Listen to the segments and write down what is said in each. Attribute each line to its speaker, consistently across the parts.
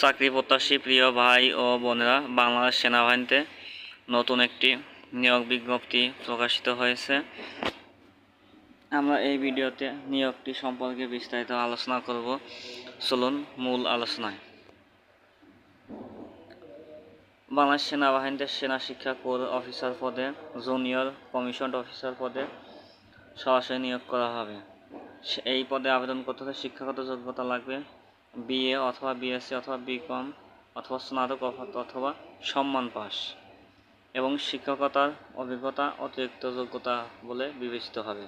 Speaker 1: চাকরি প্রত্যাশী প্রিয় ভাই ও বোনেরা, বাংলাদেশ সেনাবাহিনীতে নতুন একটি নিয়োগ বিজ্ঞপ্তি প্রকাশিত হয়েছে। আমরা এই ভিডিওতে নিয়োগটি সম্পর্কে বিস্তারিত আলোচনা করব। চলুন মূল আলোচনায়। বাংলাদেশ সেনাবাহিনীতে সেনা শিক্ষা কোর অফিসার পদে, জুনিয়র কমিশন অফিসার পদে সরাসরি নিয়োগ করা হবে। এই পদে আবেদন করতে হলে শিক্ষাগত যোগ্যতা লাগবে। বিএ অথবা বিএসসি অথবা বিকম অথবা স্নাতক অথবা- সম্মান পাস এবং শিক্ষকতার অভিজ্ঞতা অতিরিক্ত যোগ্যতা বলে বিবেচিত হবে।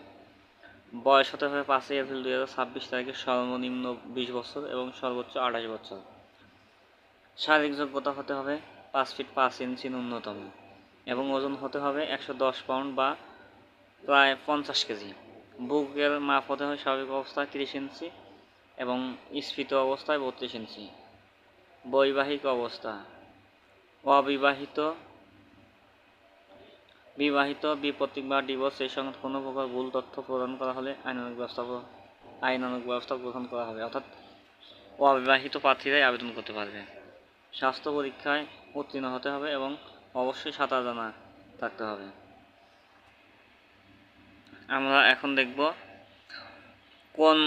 Speaker 1: বয়স হতে হবে পাঁচই এপ্রিল দুই হাজার ছাব্বিশ তারিখে সর্বনিম্ন বিশ বছর এবং সর্বোচ্চ আঠাশ বছর। শারীরিক যোগ্যতা হতে হবে পাঁচ ফিট পাঁচ ইঞ্চি ন্যূনতম এবং ওজন হতে হবে একশো দশ পাউন্ড বা প্রায় পঞ্চাশ কেজি। বুকের মাপ হতে হয় স্বাভাবিক অবস্থায় তিরিশ ইঞ্চি এবং স্ফীত অবস্থায় বত্রিশ ইঞ্চি। বৈবাহিক অবস্থা। অবিবাহিত, বিবাহিত বিপত্তিক বা ডিভোর্স এই সঙ্গে কোনো প্রকার ভুল তথ্য প্রদান করা হলে আইনানুগ ব্যবস্থা আইনানুগ ব্যবস্থা গ্রহণ করা হবে। অর্থাৎ অবিবাহিত প্রার্থীরাই আবেদন করতে পারবে। স্বাস্থ্য পরীক্ষায় উত্তীর্ণ হতে হবে এবং অবশ্যই সাঁতার জানা থাকতে হবে। আমরা এখন দেখব কোন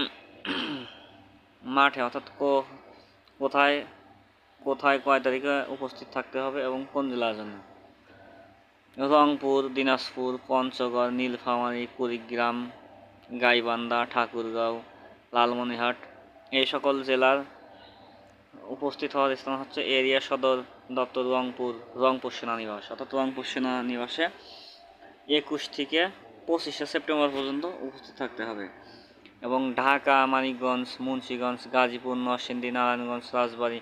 Speaker 1: মাঠে, অর্থাৎ কো- কোথায় কোথায় কয় তারিখে উপস্থিত থাকতে হবে এবং কোন জেলার জন্য? রংপুর, দিনাজপুর, পঞ্চগড়, নীলফামারী, কুড়িগ্রাম, গাইবান্ধা, ঠাকুরগাঁও, লালমনিরহাট, এই সকল জেলার উপস্থিত হওয়ার স্থান হচ্ছে এরিয়া সদর দপ্তর রংপুর রংপুর সেনানিবাস। অর্থাৎ রংপুর সেনানিবাসে একুশ থেকে পঁচিশে সেপ্টেম্বর পর্যন্ত উপস্থিত থাকতে হবে। এবং ঢাকা, মানিকগঞ্জ, মুন্সিগঞ্জ, গাজীপুর, নরসিংদী, নারায়ণগঞ্জ, রাজবাড়ী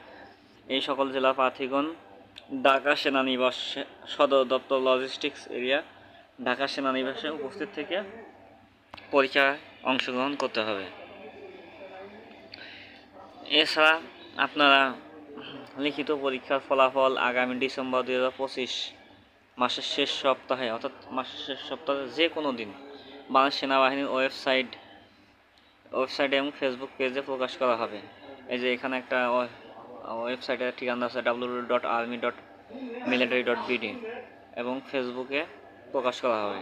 Speaker 1: এই সকল জেলা প্রার্থীগণ ঢাকা সেনানিবাস সদর দপ্তর লজিস্টিক্স এরিয়া ঢাকা সেনানিবাসে উপস্থিত থেকে পরীক্ষায় অংশগ্রহণ করতে হবে। এছাড়া আপনারা লিখিত পরীক্ষার ফলাফল আগামী ডিসেম্বর দুই হাজার পঁচিশ মাসের শেষ সপ্তাহে, অর্থাৎ মাসের শেষ সপ্তাহে যে কোনো দিন বাংলাদেশ সেনাবাহিনীর ওয়েবসাইট ওয়েবসাইটে এবং ফেসবুক পেজে প্রকাশ করা হবে। এই যে এখানে একটা ওয়েবসাইটের ঠিকানা আছে W dot army dot military dot BD এবং ফেসবুকে প্রকাশ করা হবে।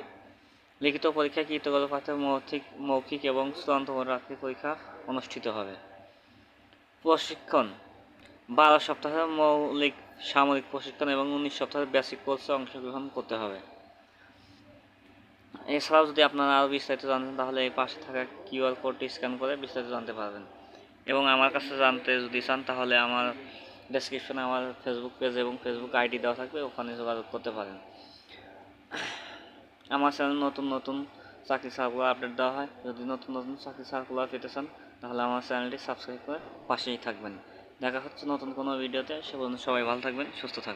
Speaker 1: লিখিত পরীক্ষা কৃতজ্ঞতা পাঠে মৌখিক মৌখিক এবং চূড়ান্ত রাত্রি পরীক্ষা অনুষ্ঠিত হবে। প্রশিক্ষণ। বারো সপ্তাহের মৌলিক সামরিক প্রশিক্ষণ এবং উনিশ সপ্তাহের বেসিক কোর্সে অংশগ্রহণ করতে হবে। এছাড়াও যদি আপনারা আরও বিস্তারিত জানতেন তাহলে এই পাশে থাকা কিউআর কোডটি স্ক্যান করে বিস্তারিত জানতে পারবেন। এবং আমার কাছে জানতে যদি চান, তাহলে আমার ডেসক্রিপশনে আমার ফেসবুক পেজ এবং ফেসবুক আইডি দেওয়া থাকবে, ওখানে যোগাযোগ করতে পারেন। আমার চ্যানেল নতুন নতুন চাকরি সার্কুলার আপডেট দেওয়া হয়। যদি নতুন নতুন চাকরি সার্কুলার পেতে চান, তাহলে আমার চ্যানেলটি সাবস্ক্রাইব করে পাশেই থাকবেন। দেখা হচ্ছে নতুন কোনো ভিডিওতে সে সবাই ভালো থাকবেন, সুস্থ থাকবেন।